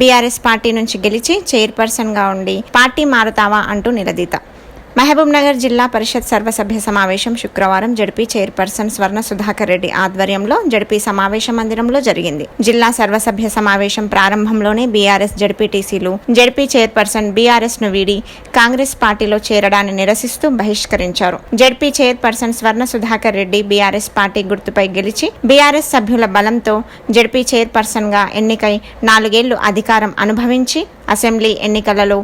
BRS party నుంచి గెలిచి చైర్పర్సన్గా ఉండి పార్టీ మారుతావా? అంటూ నిలదీత. మహబూబ్నగర్ జిల్లా పరిషత్ సర్వసభ్య సమావేశం శుక్రవారం జడ్పీ చైర్పర్సన్ స్వర్ణ సుధాకర్ రెడ్డి ఆధ్వర్యంలో జడ్పీ సమావేశ మందిరంలో జరిగింది. జిల్లా సర్వసభ్య సమావేశం ప్రారంభంలోనే బీఆర్ఎస్ జడ్పీటీసీలు జడ్పీ చైర్పర్సన్ బీఆర్ఎస్ను వీడి కాంగ్రెస్ పార్టీలో చేరడాన్ని నిరసిస్తూ బహిష్కరించారు. ZP chairperson Swarna Sudhakar Reddy BRS party గుర్తుపై గెలిచి బీఆర్ఎస్ సభ్యుల బలంతో జడ్పీ చైర్పర్సన్గా ఎన్నికై నాలుగేళ్ళు అధికారం అనుభవించి అసెంబ్లీ ఎన్నికలలో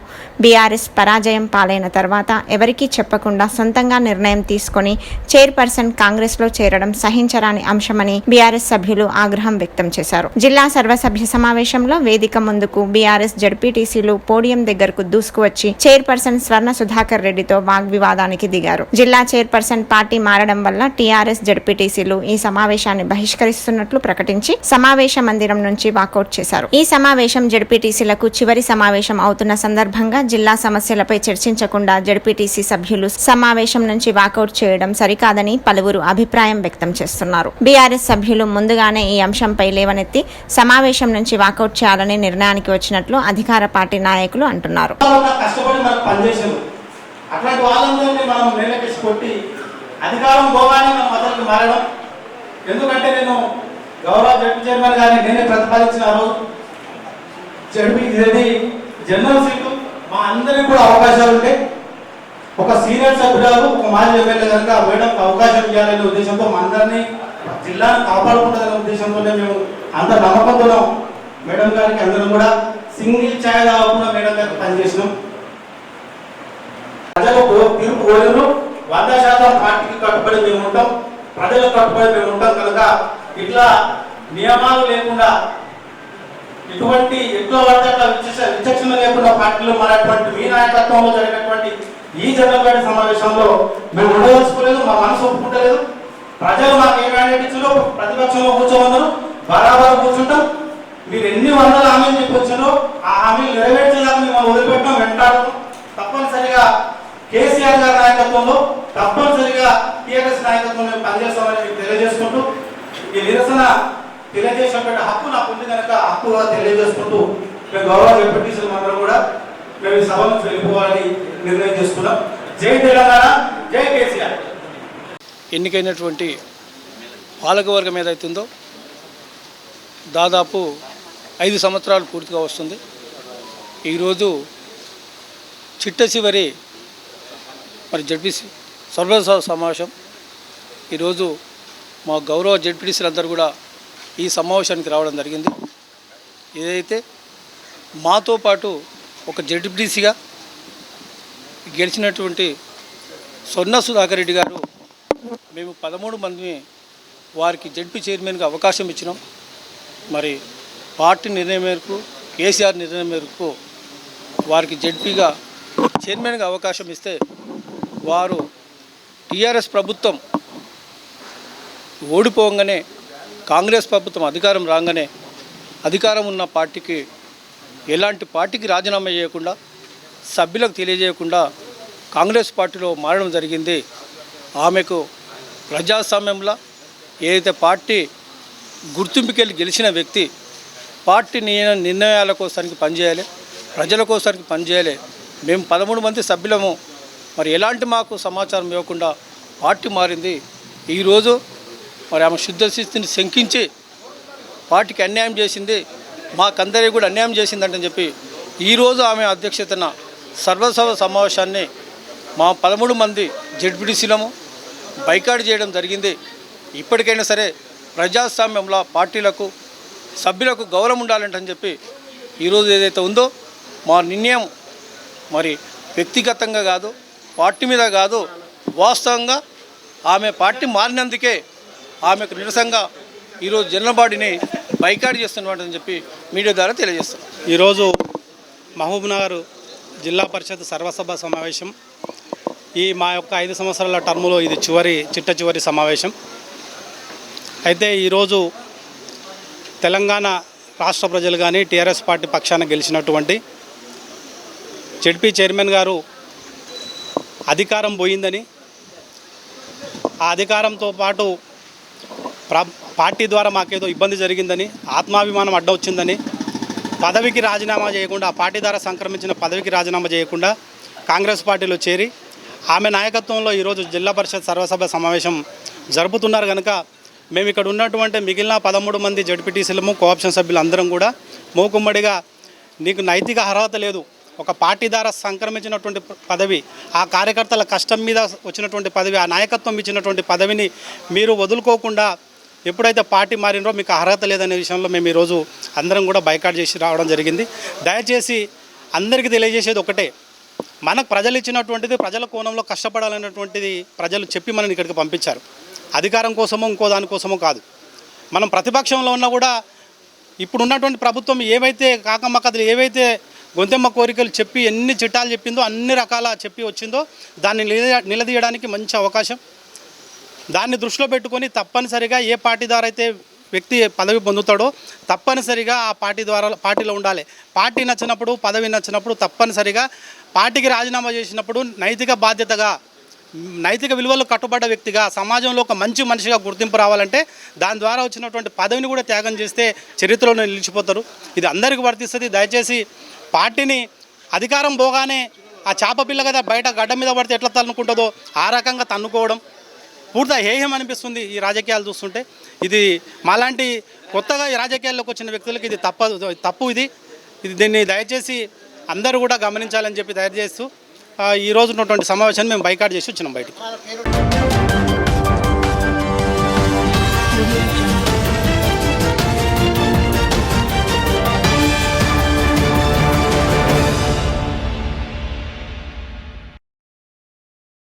బీఆర్ఎస్ పరాజయం పాలైన తర్వాత ఎవరికీ చెప్పకుండా సొంతంగా నిర్ణయం తీసుకొని చైర్పర్సన్ కాంగ్రెస్లో చేరడం సహించరాని అంశమని బీఆర్ఎస్ సభ్యులు ఆగ్రహం వ్యక్తం చేశారు. జిల్లా సర్వసభ్య సమావేశంలో వేదిక ముందుకు బీఆర్ఎస్ జడ్పీటీసీలు పోడియం దగ్గరకు దూసుకువచ్చి చైర్పర్సన్ స్వర్ణ సుధాకర్ రెడ్డితో వాగ్వివాదానికి దిగారు. జిల్లా చైర్పర్సన్ పార్టీ మారడం వల్ల టీఆర్ఎస్ జడ్పీటీసీలు ఈ సమావేశాన్ని బహిష్కరిస్తున్నట్లు ప్రకటించి సమావేశ మందిరం నుంచి వాకౌట్ చేశారు. ఈ సమావేశం జడ్పీటీసీలకు చివరి సమావేశం అవుతున్న సందర్భంగా జిల్లా సమస్యలపై చర్చించకుండా జడ్పీటీసీ సభ్యులు సమావేశం నుంచి వాకౌట్ చేయడం సరికాదని పలువురు అభిప్రాయం వ్యక్తం చేస్తున్నారు. బీఆర్ఎస్ సభ్యులు ముందుగానే ఈ అంశంపై లేవనెత్తి సమావేశం నుంచి వాకౌట్ చేయాలనే నిర్ణయానికి వచ్చినట్లు అధికార పార్టీ నాయకులు అంటున్నారు. అధికారం పోగానే మారడం. ఎందుకంటే నేను గౌరవ జడ్పీ చైర్మన్ గారిని నేనే ప్రతిపాదించిన ఆ రోజు. జడ్పీ ఇది జనరల్ సీటు మా అందరికి కూడా అవకాశాలు ఉంటాయి. ఒక సీనియర్ సభ్యురాలు ఒక మాజీ ఎమ్మెల్యే కనుక మేడంకి అవకాశం ఇవ్వాలనే ఉద్దేశంతో మా అందరినీ జిల్లాను కాపాడుకుంటుందనే ఉద్దేశంతోనే మేము అంత నమ్మకంతో మేడం గారికి అందరం కూడా సింగిల్ ఛాయ్ కాకుండా మేడం గారికి పనిచేసినాం. ప్రజలకు తీర్పు కోరిను వంద శాతం పార్టీకి కట్టుబడి మేము ఉంటాం. ప్రజలకు కట్టుబడి మేము ఉంటాం కనుక ఇట్లా నియమాలు లేకుండా ఇటువంటి ఎక్కువ పడితే విచక్షణ లేకుండా పార్టీలో మారేటువంటి మీ నాయకత్వంలో జరిగినటువంటి ఈ జనరల్ సమావేశంలో మేము ఉండదలుచుకోలేదు మా మనసు ఒప్పుకుంటలేదు. ప్రజలు మాకు ఏ మ్యాండేట్ ఇచ్చారో ప్రతిపక్షంలో కూర్చోమన్నారు బరాబర్ కూర్చుంటాం. మీరు ఎన్ని వందల హామీలు చెప్పొచ్చారో ఆ హామీలు నెరవేర్చేదాకా మిమ్మల్ని వదిలిపెట్టడం వెంటాడటం తప్పనిసరిగా కేసీఆర్ గారి నాయకత్వంలో తప్పనిసరిగా టీఆర్ఎస్ నాయకత్వంలో మేము పనిచేస్తామని మీకు తెలియజేసుకుంటూ ఈ నిరసన తెలియజేసినటువంటి హక్కు నాకు ఉంది కనుక హక్కుగా తెలియజేసుకుంటూ మేము గౌరవ డిప్యూటీసీలు అందరం కూడా మేము ఈ సభ నుంచి వెళ్ళిపోవాలని నిర్ణయం చేసుకున్నాం. జై తెలంగాణ జై కేసీఆర్. ఎన్నికైనటువంటి పాలకవర్గం ఏదైతుందో దాదాపు ఐదు సంవత్సరాలు పూర్తిగా వస్తుంది. ఈరోజు చిట్ట చివరి మరి జడ్పీసీ సర్వసభ సమావేశం. ఈరోజు మా గౌరవ జడ్పీటీసీలందరూ కూడా ఈ సమావేశానికి రావడం జరిగింది. ఏదైతే మాతో పాటు ఒక జడ్పీటీసీగా గెలిచినటువంటి స్వర్ణ సుధాకర్ రెడ్డి గారు మేము పదమూడు మందిని వారికి జడ్పీ చైర్మన్గా అవకాశం ఇచ్చినాం. మరి పార్టీ నిర్ణయం మేరకు కేసీఆర్ నిర్ణయం మేరకు వారికి జడ్పీగా చైర్మన్గా అవకాశం ఇస్తే వారు టీఆర్ఎస్ ప్రభుత్వం ఓడిపోగానే కాంగ్రెస్ ప్రభుత్వం అధికారం రాగానే అధికారం ఉన్న పార్టీకి ఎలాంటి పార్టీకి రాజీనామా చేయకుండా సభ్యులకు తెలియజేయకుండా కాంగ్రెస్ పార్టీలో మారడం జరిగింది. ఆమెకు ప్రజాస్వామ్యంలో ఏదైతే పార్టీ గుర్తింపుకెళ్ళి గెలిచిన వ్యక్తి పార్టీ నిర్ణయాల కోసానికి పనిచేయాలి ప్రజల కోసానికి పనిచేయాలి. మేము పదమూడు మంది సభ్యులము. మరి ఎలాంటి మాకు సమాచారం ఇవ్వకుండా పార్టీ మారింది. ఈరోజు మరి ఆమె శుద్ధ స్థితిని శంకించి పార్టీకి అన్యాయం చేసింది మాకందరికీ కూడా అన్యాయం చేసిందంటని చెప్పి ఈరోజు ఆమె అధ్యక్షతన సర్వసభ సమావేశాన్ని మా పదమూడు మంది జడ్పీటీసీలము బైకాట్ చేయడం జరిగింది. ఇప్పటికైనా సరే ప్రజాస్వామ్యంలో పార్టీలకు సభ్యులకు గౌరవం ఉండాలంటని చెప్పి ఈరోజు ఏదైతే ఉందో మా నిర్ణయం మరి వ్యక్తిగతంగా కాదు పార్టీ మీద కాదు వాస్తవంగా ఆమె పార్టీ మారినందుకే ఆమెకు నిరసంగా ఈరోజు జనరల్ బాడీని బైకాట్ చేస్తున్నవాటని చెప్పి మీడియా ద్వారా తెలియజేస్తున్నాం ఈరోజు మహబూబ్నగర్ జిల్లా పరిషత్ సర్వసభ సమావేశం. ఈ మా యొక్క ఐదు సంవత్సరాల టర్ములో ఇది చివరి చిట్ట చివరి సమావేశం. అయితే ఈరోజు తెలంగాణ రాష్ట్ర ప్రజలు కానీ టీఆర్ఎస్ పార్టీ పక్షాన గెలిచినటువంటి జడ్పీ చైర్మన్ గారు అధికారం పోయిందని ఆ అధికారంతో పాటు పార్టీ ద్వారా మాకేదో ఇబ్బంది జరిగిందని ఆత్మాభిమానం అడ్డొచ్చిందని పదవికి రాజీనామా చేయకుండా ఆ పార్టీ ద్వారా సంక్రమించిన పదవికి రాజీనామా చేయకుండా కాంగ్రెస్ పార్టీలో చేరి ఆమె నాయకత్వంలో ఈరోజు జిల్లా పరిషత్ సర్వసభ సమావేశం జరుపుతున్నారు కనుక మేము ఇక్కడ ఉన్నటువంటి మిగిలిన పదమూడు మంది జడ్పీటీసీలము కోఆప్షన్ సభ్యులు అందరం కూడా మూకుమ్మడిగా నీకు నైతిక అర్హత లేదు. ఒక పార్టీ ద్వారా సంక్రమించినటువంటి పదవి ఆ కార్యకర్తల కష్టం మీద వచ్చినటువంటి పదవి ఆ నాయకత్వం ఇచ్చినటువంటి పదవిని మీరు వదులుకోకుండా ఎప్పుడైతే పార్టీ మారినరో మీకు అర్హత లేదనే విషయంలో మేము ఈరోజు అందరం కూడా బైకాట్ చేసి రావడం జరిగింది. దయచేసి అందరికీ తెలియజేసేది ఒకటే. మనకు ప్రజలు ఇచ్చినటువంటిది ప్రజల కోణంలో కష్టపడాలనేటువంటిది ప్రజలు చెప్పి మనని ఇక్కడికి పంపించారు. అధికారం కోసమో ఇంకో దానికోసమో కాదు. మనం ప్రతిపక్షంలో ఉన్నా కూడా ఇప్పుడున్నటువంటి ప్రభుత్వం ఏవైతే కాకమ్మ కథలు ఏవైతే గొంతెమ్మ కోరికలు చెప్పి ఎన్ని చిట్టాలు చెప్పిందో అన్ని రకాల చెప్పి వచ్చిందో దాన్ని నిలదీయడానికి మంచి అవకాశం. దాన్ని దృష్టిలో పెట్టుకొని తప్పనిసరిగా ఏ పార్టీ ద్వారా అయితే వ్యక్తి పదవి పొందుతాడో తప్పనిసరిగా ఆ పార్టీ ద్వారా పార్టీలో ఉండాలి. పార్టీ నచ్చినప్పుడు పదవి నచ్చినప్పుడు తప్పనిసరిగా పార్టీకి రాజీనామా చేసినప్పుడు నైతిక బాధ్యతగా నైతిక విలువలు కట్టుబడ్డ వ్యక్తిగా సమాజంలో ఒక మంచి మనిషిగా గుర్తింపు రావాలంటే దాని ద్వారా వచ్చినటువంటి పదవిని కూడా త్యాగం చేస్తే చరిత్రలో నిలిచిపోతారు. ఇది అందరికీ వర్తిస్తుంది. దయచేసి పార్టీని అధికారం పోగానే ఆ చేప పిల్ల కదా బయట గడ్డ మీద పడితే ఎట్లా తన్నుకుంటుందో ఆ రకంగా తన్నుకోవడం. పూర్తి హేయం అనిపిస్తుంది ఈ రాజకీయాలు చూస్తుంటే? ఇది మాలాంటి కొత్తగా ఈ రాజకీయాల్లోకి వచ్చిన వ్యక్తులకి ఇది తప్ప తప్పు ఇది. ఇది దీన్ని దయచేసి అందరూ కూడా గమనించాలని చెప్పి దయచేస్తూ ఈ రోజు ఉన్నటువంటి సమావేశాన్ని మేము బైకాట్ చేసి వచ్చినాం బయటకు.